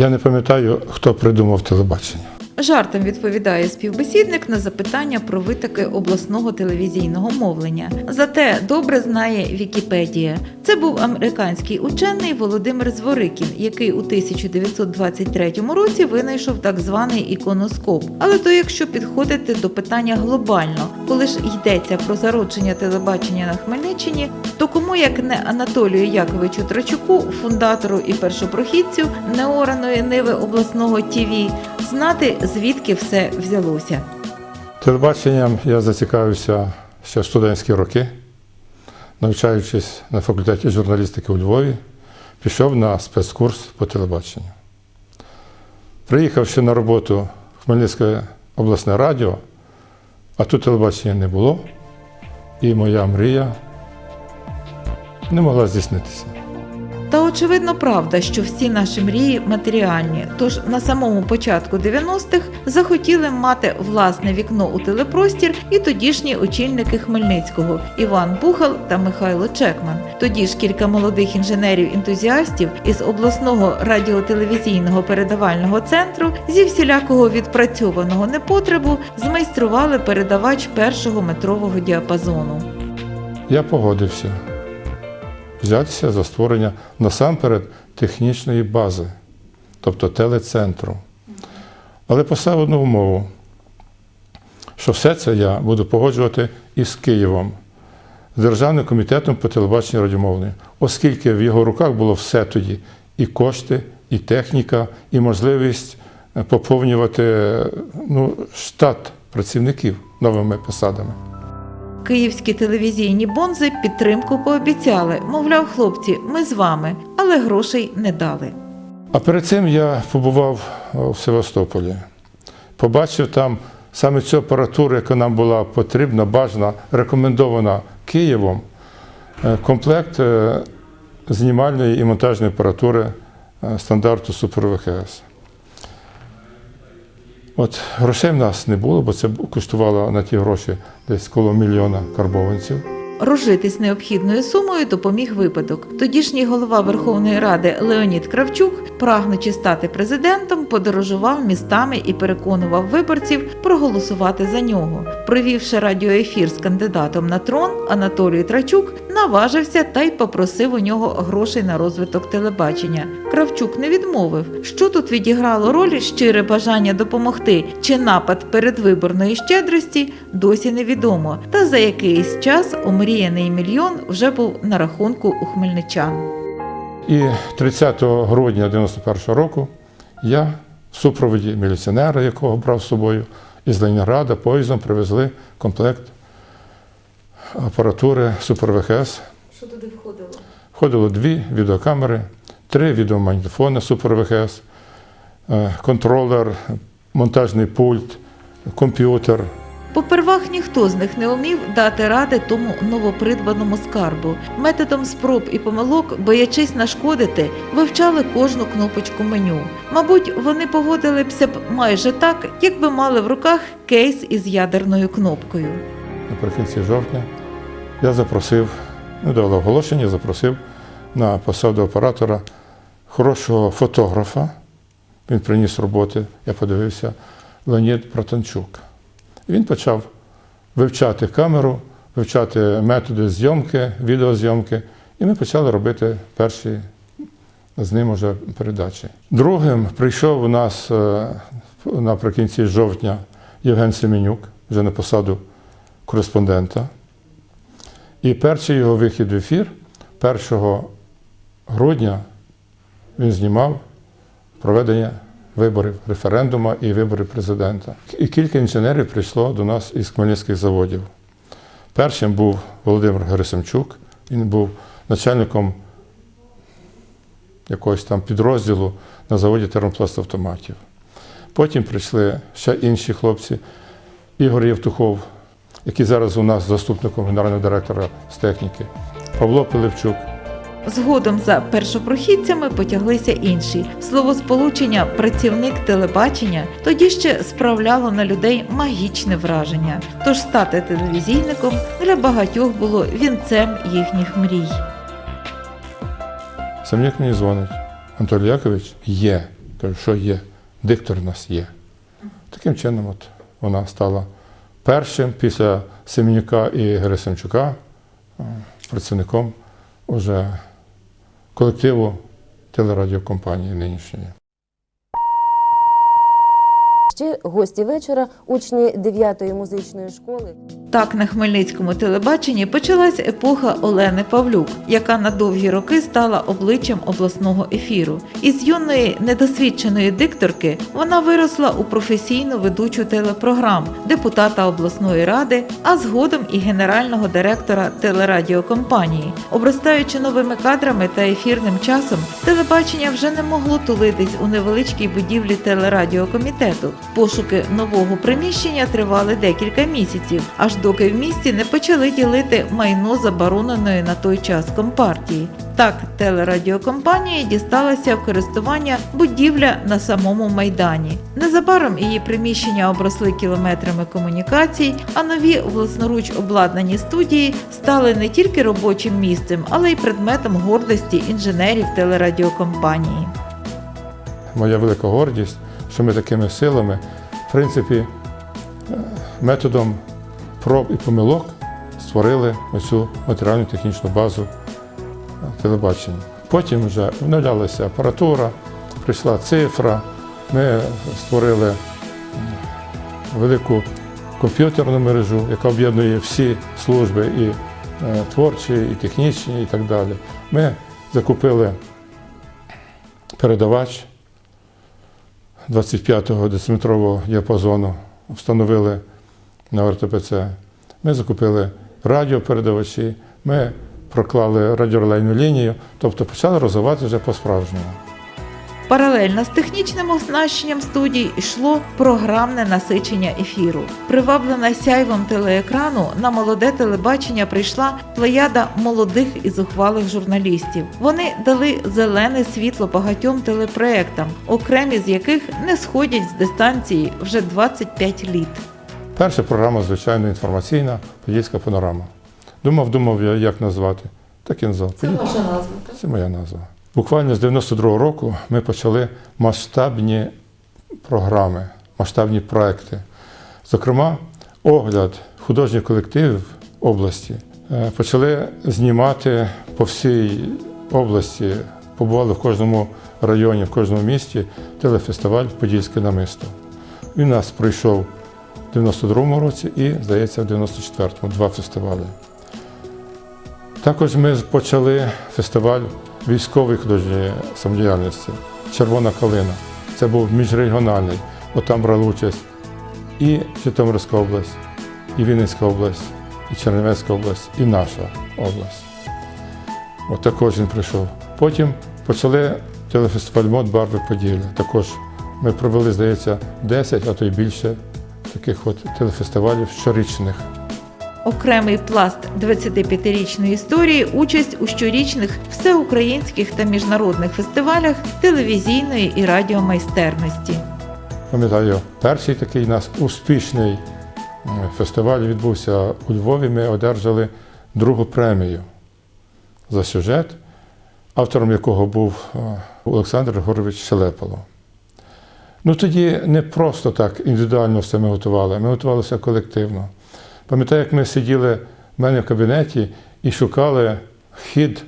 Я не пам'ятаю, хто придумав телебачення. Жартом відповідає співбесідник на запитання про витоки обласного телевізійного мовлення. Зате добре знає Вікіпедія. Це був американський учений Володимир Зворикін, який у 1923 році винайшов так званий іконоскоп. Але то якщо підходити до питання глобально, коли ж йдеться про зародження телебачення на Хмельниччині, то кому як не Анатолію Яковичу Трачуку, фундатору і першопрохідцю неораної ниви обласного ТІВІ, знати звідки все взялося. Телебаченням я зацікавився ще в студентські роки, навчаючись на факультеті журналістики у Львові, пішов на спецкурс по телебаченню. Приїхавши на роботу в Хмельницьке обласне радіо, а тут телебачення не було, і моя мрія не могла здійснитися. Та очевидно правда, що всі наші мрії матеріальні. Тож на самому початку 90-х захотіли мати власне вікно у телепростір і тодішні очільники Хмельницького Іван Бухал та Михайло Чекман. Тоді ж кілька молодих інженерів-ентузіастів із обласного радіотелевізійного передавального центру зі всілякого відпрацьованого непотребу змайстрували передавач першого метрового діапазону. Я погодився взятися за створення насамперед технічної бази, тобто телецентру. Але поставив одну умову, що все це я буду погоджувати із Києвом, з Державним комітетом по телебаченню радіомовленню, оскільки в його руках було все тоді і кошти, і техніка, і можливість е, поповнювати е, ну, штат працівників новими посадами. Київські телевізійні бонзи підтримку пообіцяли. Мовляв, хлопці, ми з вами, але грошей не дали. А перед цим я побував в Севастополі. Побачив там саме цю апаратуру, яка нам була потрібна, бажана, рекомендована Києвом, е, комплект е, знімальної і монтажної апаратури е, стандарту Супер ВХС. От грошей в нас не було, бо це коштувало на ті гроші десь коло мільйона карбованців. Розжитись необхідною сумою допоміг випадок. Тодішній голова Верховної Ради Леонід Кравчук, прагнучи стати президентом, подорожував містами і переконував виборців проголосувати за нього. Провівши радіоефір з кандидатом на трон, Анатолій Трачук наважився та й попросив у нього грошей на розвиток телебачення. Кравчук не відмовив, що тут відіграло роль щире бажання допомогти чи напад передвиборної щедрості, досі невідомо. Та за якийсь час омріяний мільйон вже був на рахунку у хмельничан. І 30 грудня 91-го року я в супроводі міліціонера, якого брав з собою, із Ленінграда поїздом привезли комплект апаратури Супер ВХС. Що туди входило? Входило дві відеокамери, три відеомагнітофони Супер ВХС, е, контролер, монтажний пульт, комп'ютер. Попервах ніхто з них не умів дати ради тому новопридбаному скарбу. Методом спроб і помилок, боячись нашкодити, вивчали кожну кнопочку меню. Мабуть, вони поводилися б майже так, якби мали в руках кейс із ядерною кнопкою. Наприкінці жовтня я запросив, ну, дали оголошення, запросив на посаду оператора хорошого фотографа. Він приніс роботи, я подивився, Леонід Протанчук. І він почав вивчати камеру, вивчати методи зйомки, відеозйомки, і ми почали робити перші з ним уже передачі. Другим прийшов у нас е, наприкінці жовтня Євген Семенюк, вже на посаду кореспондента. І перший його вихід в ефір 1 грудня він знімав проведення виборів референдуму і виборів президента. І кілька інженерів прийшло до нас із хмельницьких заводів. Першим був Володимир Герасимчук, він був начальником якогось там підрозділу на заводі термопластавтоматів. Потім прийшли ще інші хлопці, Ігор Євтухов, який зараз у нас заступником генерального директора з техніки, Павло Пилипчук. Згодом за першопрохідцями потяглися інші. Словосполучення працівник телебачення тоді ще справляло на людей магічне враження. Тож стати телевізійником для багатьох було вінцем їхніх мрій. Сам'як мені дзвонить. Анатолій Якович є Кажу, що є? Диктор у нас є. Таким чином, от вона стала першим після Семенюка і Герасимчука працівником уже колективу телерадіокомпанії нинішньої. Ще гості вечора, учні 9-ї музичної школи. Так на Хмельницькому телебаченні почалась епоха Олени Павлюк, яка на довгі роки стала обличчям обласного ефіру. Із юної недосвідченої дикторки вона виросла у професійну ведучу телепрограм, депутата обласної ради, а згодом і генерального директора телерадіокомпанії. Обростаючи новими кадрами та ефірним часом, телебачення вже не могло тулитись у невеличкій будівлі телерадіокомітету. Пошуки нового приміщення тривали декілька місяців, аж доки в місті не почали ділити майно забороненої на той час компартії. Так, телерадіокомпанії дісталася в користування будівля на самому майдані. Незабаром її приміщення обросли кілометрами комунікацій, а нові власноруч обладнані студії стали не тільки робочим місцем, але й предметом гордості інженерів телерадіокомпанії. Моя велика гордість, що ми такими силами, в принципі, е, методом проб і помилок створили оцю матеріальну технічну базу е, телебачення. Потім вже обновлялася апаратура, прийшла цифра, ми створили велику комп'ютерну мережу, яка об'єднує всі служби і е, творчі, і технічні, і так далі. Ми закупили передавач 25-го дециметрового діапазону, встановили на РТПЦ. Ми закупили радіопередавачі, ми проклали радіоролейну лінію, тобто почали розвивати вже по-справжньому. Паралельно з технічним оснащенням студій йшло програмне насичення ефіру. Приваблена сяйвом телеекрану на молоде телебачення прийшла плеяда молодих і зухвалих журналістів. Вони дали зелене світло багатьом телепроектам, окремі з яких не сходять з дистанції вже 25 літ. Перша програма, звичайно, інформаційна, подільська панорама. Думав, думав я, як назвати. Так і назвав. Це ваша назва? Це моя назва. Буквально з 92-го року ми почали масштабні програми, масштабні проекти. Зокрема, огляд художніх колективів області е, почали знімати по всій області. Побували в кожному районі, в кожному місті телефестиваль Подільське намисто. Він нас пройшов в 92-му році і, здається, в 94-му два фестивалі. Також ми почали фестиваль військової художньої самодіяльності Червона калина. Це був міжрегіональний, бо там брали участь і Житомирська область, і Вінницька область, і Чернівецька область, і наша область. От також він прийшов. Потім почали телефестиваль мод Барви Поділля. Також ми провели, здається, 10, а то й більше таких от телефестивалів щорічних. Окремий пласт 25-річної історії участь у щорічних всеукраїнських та міжнародних фестивалях телевізійної і радіомайстерності. Пам'ятаю, перший такий нас успішний е, фестиваль відбувся у Львові. Ми одержали другу премію за сюжет, автором якого був е, Олександр Григорович Шелепало. Ну тоді не просто так індивідуально все ми готували, ми готувалися колективно. Пам'ятаю, як ми сиділи в мене в кабінеті і шукали хід,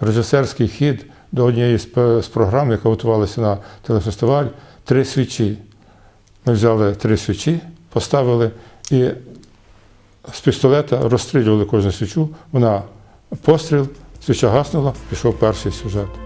режисерський хід до однієї з програм, яка готувалася на телефестиваль, три свічі. Ми взяли три свічі, поставили і з пістолета розстрілювали кожну свічу. Вона постріл, свіча гаснула, пішов перший сюжет.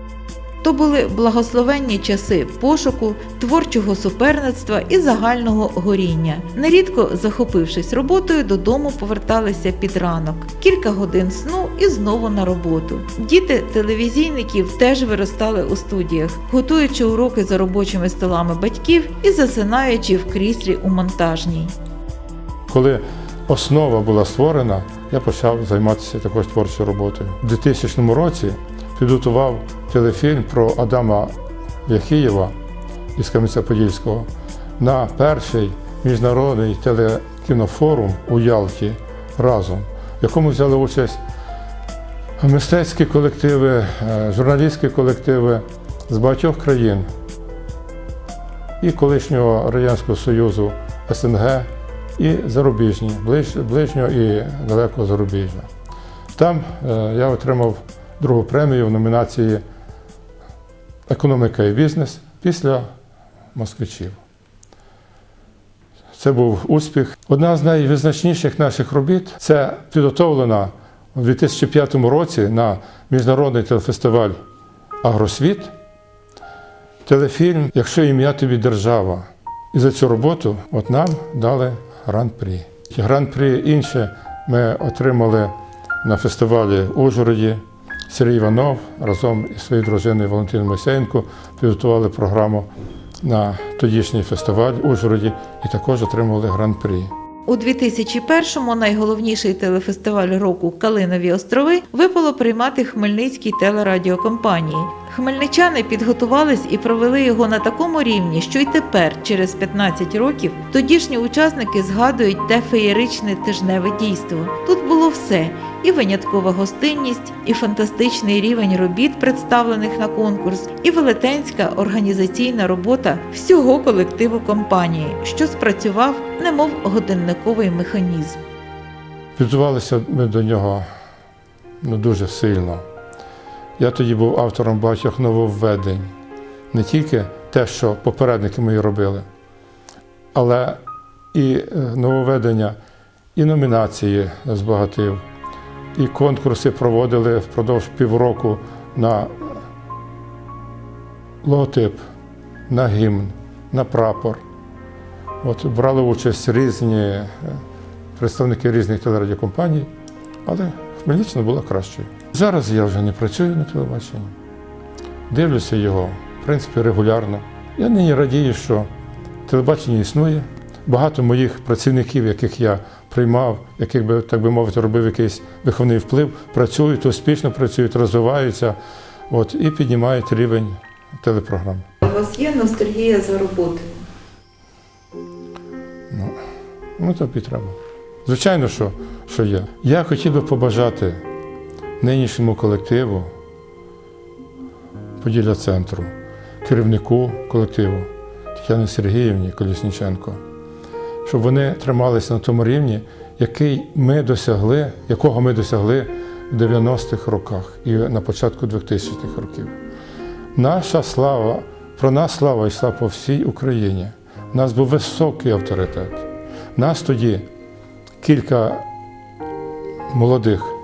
То були благословенні часи пошуку, творчого суперництва і загального горіння. Нерідко, захопившись роботою, додому поверталися під ранок. Кілька годин сну і знову на роботу. Діти телевізійників теж виростали у студіях, готуючи уроки за робочими столами батьків і засинаючи в кріслі у монтажній. Коли основа була створена, я почав займатися також творчою роботою. У 2000 році підготував телефільм про Адама Яхієва із Кам'янця-Подільського на перший міжнародний телекінофорум у Ялті разом, в якому взяли участь мистецькі колективи, е, журналістські колективи з багатьох країн. і колишнього Радянського Союзу, СНГ, і зарубіжні, ближнього і далекого зарубіжжя. Там е, я отримав другу премію в номінації Економіка і бізнес після москвичів. Це був успіх. Одна з найвизначніших наших робіт це підготовлена у 2005 році на міжнародний телефестиваль Агросвіт. Телефільм Якщо ім'я тобі держава. І за цю роботу от нам дали гран-прі. Гран-прі інше ми отримали на фестивалі в Ужгороді. Сергій Іванов разом із своєю дружиною Валентиною Мойсеєнко підготували програму на тодішній фестиваль Ужгороді і також отримували гран-прі. У 2001-му найголовніший телефестиваль року Калинові острови випало приймати Хмельницькій телерадіокомпанії. Хмельничани підготувались і провели його на такому рівні, що й тепер, через 15 років, тодішні учасники згадують те феєричне тижневе дійство. Тут було все: і виняткова гостинність, і фантастичний рівень робіт, представлених на конкурс, і велетенська організаційна робота всього колективу компанії, що спрацював, немов годинниковий механізм. Підготувалися ми до нього ну, дуже сильно. Я тоді був автором багатьох нововведень. Не тільки те, що попередники мої робили, але і е, нововведення, і номінації збагатив, і конкурси проводили впродовж півроку на логотип, на гімн, на прапор. От брали участь різні е, представники різних телерадіокомпаній, але Хмельниччина була кращою. Зараз я вже не працюю на телебаченні. Дивлюся його, в принципі, регулярно. Я нині радію, що телебачення існує. Багато моїх працівників, яких я приймав, яких би, так би мовити, робив якийсь виховний вплив, працюють, успішно працюють, розвиваються от, і піднімають рівень телепрограм. У вас є ностальгія за роботою? Ну, тобі треба. Звичайно, що, що є. Я хотів би побажати нинішньому колективу Поділля центру, керівнику колективу Тетяні Сергіївні Колісніченко, щоб вони трималися на тому рівні, який ми досягли, якого ми досягли в 90-х роках і на початку 2000-х років. Наша слава, про нас слава йшла по всій Україні. У нас був високий авторитет. Нас тоді кілька молодих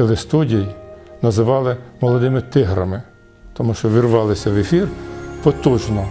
телестудій називали молодими тиграми, тому що вирвалися в ефір потужно.